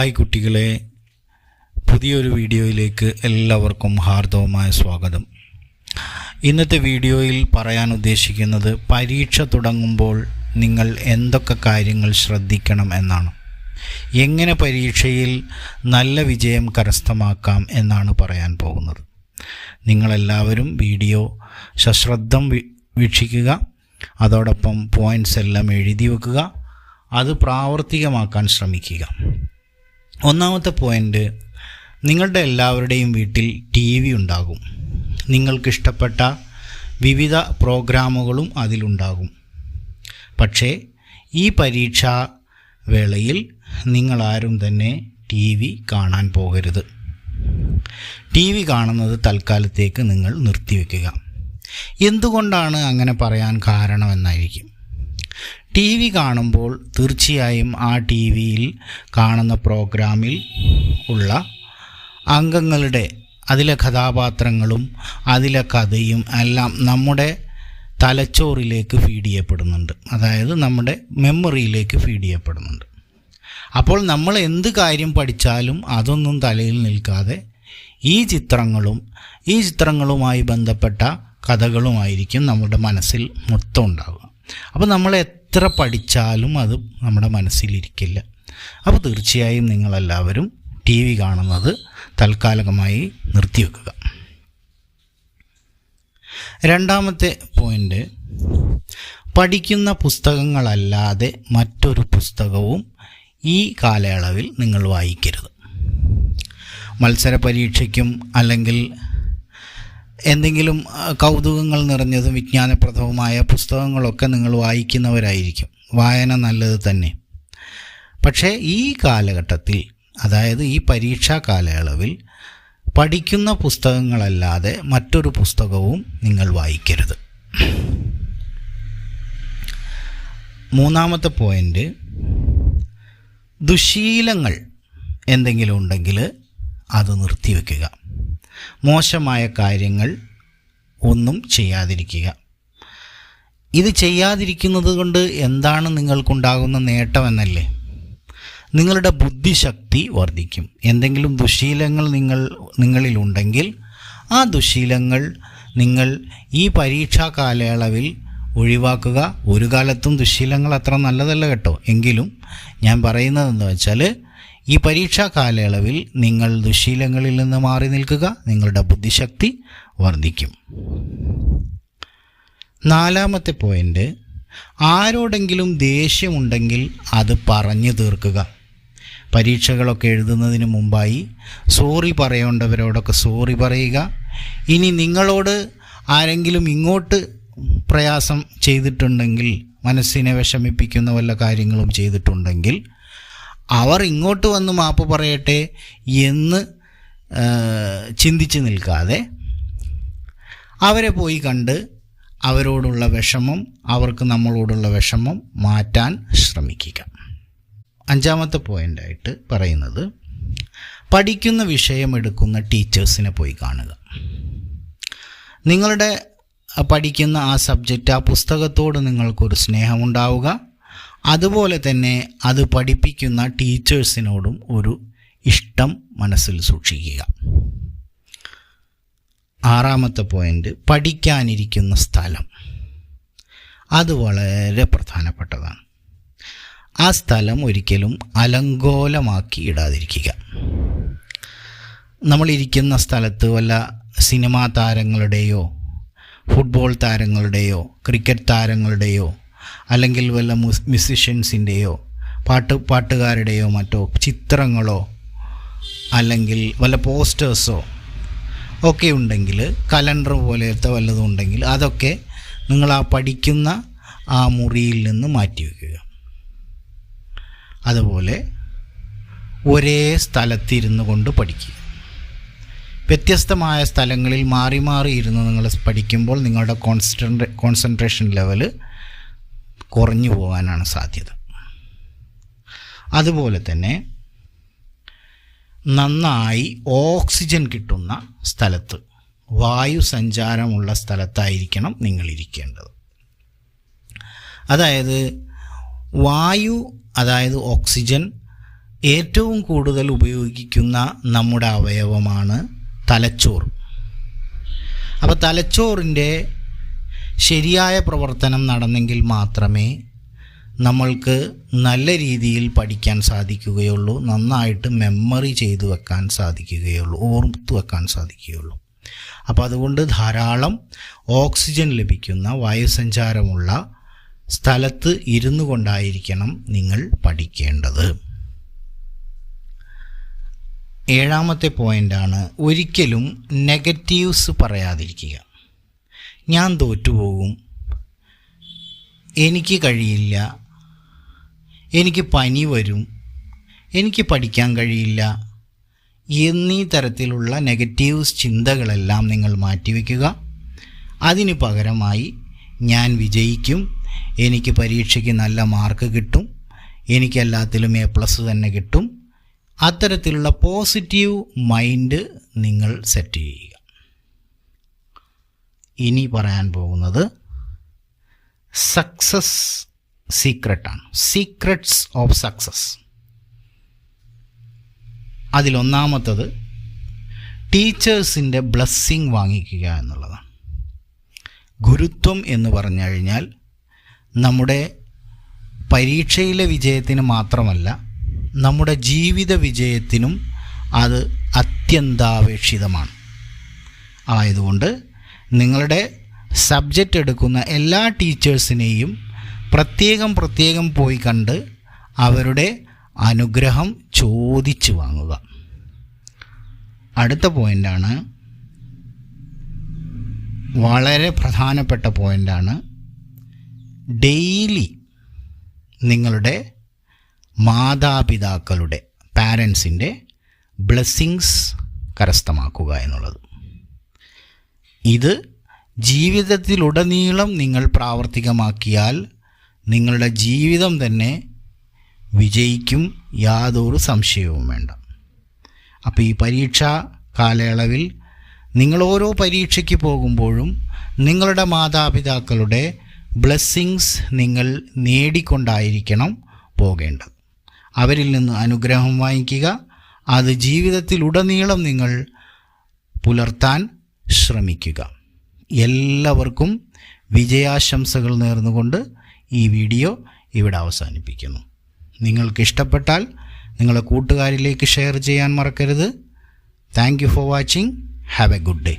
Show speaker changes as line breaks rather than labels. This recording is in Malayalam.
ഹായ് കുട്ടികളെ പുതിയൊരു വീഡിയോയിലേക്ക് എല്ലാവർക്കും ഹാർദവമായ സ്വാഗതം. ഇന്നത്തെ വീഡിയോയിൽ പറയാൻ ഉദ്ദേശിക്കുന്നത് പരീക്ഷ തുടങ്ങുമ്പോൾ നിങ്ങൾ എന്തൊക്കെ കാര്യങ്ങൾ ശ്രദ്ധിക്കണം എന്നാണ്. എങ്ങനെ പരീക്ഷയിൽ നല്ല വിജയം കരസ്ഥമാക്കാം എന്നാണ് പറയാൻ പോകുന്നത്. നിങ്ങളെല്ലാവരും വീഡിയോ സശ്രദ്ധം വീക്ഷിക്കുക അതോടൊപ്പം പോയിന്റ്സ് എല്ലാം എഴുതി വെക്കുക അത് പ്രാവർത്തികമാക്കാൻ ശ്രമിക്കുക. ഒന്നാമത്തെ പോയിന്റ് നിങ്ങളുടെ എല്ലാവരുടെയും വീട്ടിൽ ടി വി ഉണ്ടാകും. നിങ്ങൾക്കിഷ്ടപ്പെട്ട വിവിധ പ്രോഗ്രാമുകളും അതിലുണ്ടാകും. പക്ഷേ ഈ പരീക്ഷാ വേളയിൽ നിങ്ങളാരും തന്നെ ടി വി കാണാൻ പോകരുത്. ടി വി കാണുന്നത് തൽക്കാലത്തേക്ക് നിങ്ങൾ നിർത്തിവെക്കുക. എന്തുകൊണ്ടാണ് അങ്ങനെ പറയാൻ കാരണമെന്നായിരിക്കും. ടി വി കാണുമ്പോൾ തീർച്ചയായും ആ ടി വിയിൽ കാണുന്ന പ്രോഗ്രാമിൽ ഉള്ള അംഗങ്ങളുടെ അതിലെ കഥാപാത്രങ്ങളും അതിലെ കഥയും എല്ലാം നമ്മുടെ തലച്ചോറിലേക്ക് ഫീഡ് ചെയ്യപ്പെടുന്നുണ്ട്. അതായത് നമ്മുടെ മെമ്മറിയിലേക്ക് ഫീഡ് ചെയ്യപ്പെടുന്നുണ്ട്. അപ്പോൾ നമ്മൾ എന്ത് കാര്യം പഠിച്ചാലും അതൊന്നും തലയിൽ നിൽക്കാതെ ഈ ചിത്രങ്ങളും ഈ ചിത്രങ്ങളുമായി ബന്ധപ്പെട്ട കഥകളുമായിരിക്കും നമ്മുടെ മനസ്സിൽ മൊത്തം ഉണ്ടാവുക. അപ്പോൾ നമ്മൾ എത്ര പഠിച്ചാലും അത് നമ്മുടെ മനസ്സിലിരിക്കില്ല. അപ്പോൾ തീർച്ചയായും നിങ്ങളെല്ലാവരും ടി വി കാണുന്നത് തൽക്കാലികമായി നിർത്തിവെക്കുക. രണ്ടാമത്തെ പോയിന്റ് പഠിക്കുന്ന പുസ്തകങ്ങളല്ലാതെ മറ്റൊരു പുസ്തകവും ഈ കാലയളവിൽ നിങ്ങൾ വായിക്കരുത്. മത്സര പരീക്ഷയ്ക്കും അല്ലെങ്കിൽ എന്തെങ്കിലും കൗതുകങ്ങൾ നിറഞ്ഞതും വിജ്ഞാനപ്രദവുമായ പുസ്തകങ്ങളൊക്കെ നിങ്ങൾ വായിക്കുന്നവരായിരിക്കും. വായന നല്ലത് തന്നെ. പക്ഷേ ഈ കാലഘട്ടത്തിൽ അതായത് ഈ പരീക്ഷാ കാലയളവിൽ പഠിക്കുന്ന പുസ്തകങ്ങളല്ലാതെ മറ്റൊരു പുസ്തകവും നിങ്ങൾ വായിക്കരുത്. മൂന്നാമത്തെ പോയിന്റ് ദുശീലങ്ങൾ എന്തെങ്കിലും ഉണ്ടെങ്കിൽ അത് നിർത്തിവെക്കുക. മോശമായ കാര്യങ്ങൾ ഒന്നും ചെയ്യാതിരിക്കുക. ഇത് ചെയ്യാതിരിക്കുന്നത് കൊണ്ട് എന്താണ് നിങ്ങൾക്കുണ്ടാകുന്ന നേട്ടമെന്നല്ലേ നിങ്ങളുടെ ബുദ്ധിശക്തി വർദ്ധിക്കും. എന്തെങ്കിലും ദുശീലങ്ങൾ നിങ്ങൾ നിങ്ങളിലുണ്ടെങ്കിൽ ആ ദുശീലങ്ങൾ നിങ്ങൾ ഈ പരീക്ഷാ കാലയളവിൽ ഒഴിവാക്കുക. ഒരു കാലത്തും ദുശീലങ്ങൾ അത്ര നല്ലതല്ല കേട്ടോ. എങ്കിലും ഞാൻ പറയുന്നതെന്ന് വെച്ചാൽ ഈ പരീക്ഷാ കാലയളവിൽ നിങ്ങൾ ദുശീലങ്ങളിൽ നിന്ന് മാറി നിൽക്കുക. നിങ്ങളുടെ ബുദ്ധിശക്തി വർദ്ധിക്കും. നാലാമത്തെ പോയിന്റ് ആരോടെങ്കിലും ദേഷ്യമുണ്ടെങ്കിൽ അത് പറഞ്ഞു തീർക്കുക. പരീക്ഷകളൊക്കെ എഴുതുന്നതിന് മുമ്പായി സോറി പറയേണ്ടവരോടൊക്കെ സോറി പറയുക. ഇനി നിങ്ങളോട് ആരെങ്കിലും ഇങ്ങോട്ട് പ്രയാസം ചെയ്തിട്ടുണ്ടെങ്കിൽ മനസ്സിനെ വിഷമിപ്പിക്കുന്ന വല്ല കാര്യങ്ങളും ചെയ്തിട്ടുണ്ടെങ്കിൽ അവർ ഇങ്ങോട്ട് വന്ന് മാപ്പ് പറയട്ടെ എന്ന് ചിന്തിച്ച് നിൽക്കാതെ അവരെ പോയി കണ്ട് അവരോടുള്ള വിഷമം അവർക്ക് നമ്മളോടുള്ള വിഷമം മാറ്റാൻ ശ്രമിക്കുക. അഞ്ചാമത്തെ പോയിന്റായിട്ട് പറയുന്നത് പഠിക്കുന്ന വിഷയം എടുക്കുന്ന ടീച്ചേഴ്സിനെ പോയി കാണുക. നിങ്ങളുടെ പഠിക്കുന്ന ആ സബ്ജക്റ്റ് ആ പുസ്തകത്തോട് നിങ്ങൾക്കൊരു സ്നേഹമുണ്ടാവുക. അതുപോലെ തന്നെ അത് പഠിപ്പിക്കുന്ന ടീച്ചേഴ്സിനോടും ഒരു ഇഷ്ടം മനസ്സിൽ സൂക്ഷിക്കുക. ആറാമത്തെ പോയിന്റ് പഠിക്കാനിരിക്കുന്ന സ്ഥലം. അത് വളരെ പ്രധാനപ്പെട്ടതാണ്. ആ സ്ഥലം ഒരിക്കലും അലങ്കോലമാക്കി ഇടാതിരിക്കുക. നമ്മളിരിക്കുന്ന സ്ഥലത്ത് വല്ല സിനിമാ താരങ്ങളുടെയോ ഫുട്ബോൾ താരങ്ങളുടെയോ ക്രിക്കറ്റ് താരങ്ങളുടെയോ അല്ലെങ്കിൽ വല്ല മ്യൂസ് മ്യൂസിഷ്യൻസിന്റെയോ പാട്ട് പാട്ടുകാരുടെയോ മറ്റോ ചിത്രങ്ങളോ അല്ലെങ്കിൽ വല്ല പോസ്റ്റേഴ്സോ ഒക്കെ ഉണ്ടെങ്കിൽ കലണ്ടർ പോലത്തെ വല്ലതും ഉണ്ടെങ്കിൽ അതൊക്കെ നിങ്ങൾ ആ പഠിക്കുന്ന ആ മുറിയിൽ നിന്ന് മാറ്റി വയ്ക്കുക. അതുപോലെ ഒരേ സ്ഥലത്തിരുന്നു കൊണ്ട് പഠിക്കുക. വ്യത്യസ്തമായ സ്ഥലങ്ങളിൽ മാറി മാറി ഇരുന്ന് നിങ്ങൾ പഠിക്കുമ്പോൾ നിങ്ങളുടെ കോൺസെൻട്രേ കോൺസെൻട്രേഷൻ ലെവൽ കുറഞ്ഞു പോകാനാണ് സാധ്യത. അതുപോലെ തന്നെ നന്നായി ഓക്സിജൻ കിട്ടുന്ന സ്ഥലത്ത് വായു സഞ്ചാരമുള്ള സ്ഥലത്തായിരിക്കണം നിങ്ങൾ ഇരിക്കേണ്ടത്. അതായത് വായു അതായത് ഓക്സിജൻ ഏറ്റവും കൂടുതൽ ഉപയോഗിക്കുന്ന നമ്മുടെ അവയവമാണ് തലച്ചോറ്. അപ്പോൾ തലച്ചോറിന്റെ ശരിയായ പ്രവർത്തനം നടന്നെങ്കിൽ മാത്രമേ നമ്മൾക്ക് നല്ല രീതിയിൽ പഠിക്കാൻ സാധിക്കുകയുള്ളൂ നന്നായിട്ട് മെമ്മറി ചെയ്തു വെക്കാൻ സാധിക്കുകയുള്ളൂ ഓർത്തു വെക്കാൻ സാധിക്കുകയുള്ളൂ. അപ്പോൾ അതുകൊണ്ട് ധാരാളം ഓക്സിജൻ ലഭിക്കുന്ന വായുസഞ്ചാരമുള്ള സ്ഥലത്ത് ഇരുന്നു കൊണ്ടായിരിക്കണം നിങ്ങൾ പഠിക്കേണ്ടത്. ഏഴാമത്തെ പോയിന്റാണ് ഒരിക്കലും നെഗറ്റീവ്സ് പറയാതിരിക്കുക. ഞാൻ തോറ്റുപോകും. എനിക്ക് കഴിയില്ല. എനിക്ക് പനി വരും. എനിക്ക് പഠിക്കാൻ കഴിയില്ല. എന്നീ തരത്തിലുള്ള നെഗറ്റീവ് ചിന്തകളെല്ലാം നിങ്ങൾ മാറ്റിവെക്കുക. അതിന് പകരമായി ഞാൻ വിജയിക്കും. എനിക്ക് പരീക്ഷയ്ക്ക് നല്ല മാർക്ക് കിട്ടും. എനിക്കെല്ലാത്തിലും എ പ്ലസ് തന്നെ കിട്ടും. അത്തരത്തിലുള്ള പോസിറ്റീവ് മൈൻഡ് നിങ്ങൾ സെറ്റ് ചെയ്യുക. ഇനി പറയാൻ പോകുന്നത് സക്സസ് സീക്രട്ടാണ് സീക്രട്സ് ഓഫ് സക്സസ് അതിലൊന്നാമത്തത് ടീച്ചേഴ്സിന്റെ ബ്ലസ്സിങ് വാങ്ങിക്കുക എന്നുള്ളതാണ്. ഗുരുത്വം എന്ന് പറഞ്ഞു കഴിഞ്ഞാൽ നമ്മുടെ പരീക്ഷയിലെ വിജയത്തിന് മാത്രമല്ല നമ്മുടെ ജീവിത വിജയത്തിനും അത് അത്യന്താപേക്ഷിതമാണ്. ആയതുകൊണ്ട് നിങ്ങളുടെ സബ്ജക്റ്റ് എടുക്കുന്ന എല്ലാ ടീച്ചേഴ്സിനെയും പ്രത്യേകം പ്രത്യേകം പോയി കണ്ട് അവരുടെ അനുഗ്രഹം ചോദിച്ചു വാങ്ങുക. അടുത്ത പോയിന്റാണ് വളരെ പ്രധാനപ്പെട്ട പോയിന്റാണ് ഡെയിലി നിങ്ങളുടെ മാതാപിതാക്കളുടെ പാരൻസിന്റെ ബ്ലെസ്സിങ്സ് കരസ്ഥമാക്കുക എന്നുള്ളത്. ഇത് ജീവിതത്തിലുടനീളം നിങ്ങൾ പ്രാവർത്തികമാക്കിയാൽ നിങ്ങളുടെ ജീവിതം തന്നെ വിജയിക്കും യാതൊരു സംശയവും വേണ്ട. അപ്പോൾ ഈ പരീക്ഷാ കാലയളവിൽ നിങ്ങൾ ഓരോ പരീക്ഷയ്ക്ക് പോകുമ്പോഴും നിങ്ങളുടെ മാതാപിതാക്കളുടെ ബ്ലെസ്സിങ്സ് നിങ്ങൾ നേടിക്കൊണ്ടായിരിക്കണം പോകേണ്ടത്. അവരിൽ നിന്ന് അനുഗ്രഹം വാങ്ങിക്കുക. അത് ജീവിതത്തിലുടനീളം നിങ്ങൾ പുലർത്താൻ ശ്രമിക്കുക. എല്ലാവർക്കും വിജയാശംസകൾ നേർന്നുകൊണ്ട് ഈ വീഡിയോ ഇവിടെ അവസാനിപ്പിക്കുന്നു. നിങ്ങൾക്ക് ഇഷ്ടപ്പെട്ടാൽ നിങ്ങളുടെ കൂട്ടുകാരിലേക്ക് ഷെയർ ചെയ്യാൻ മറക്കരുത്. Thank for watching have a good day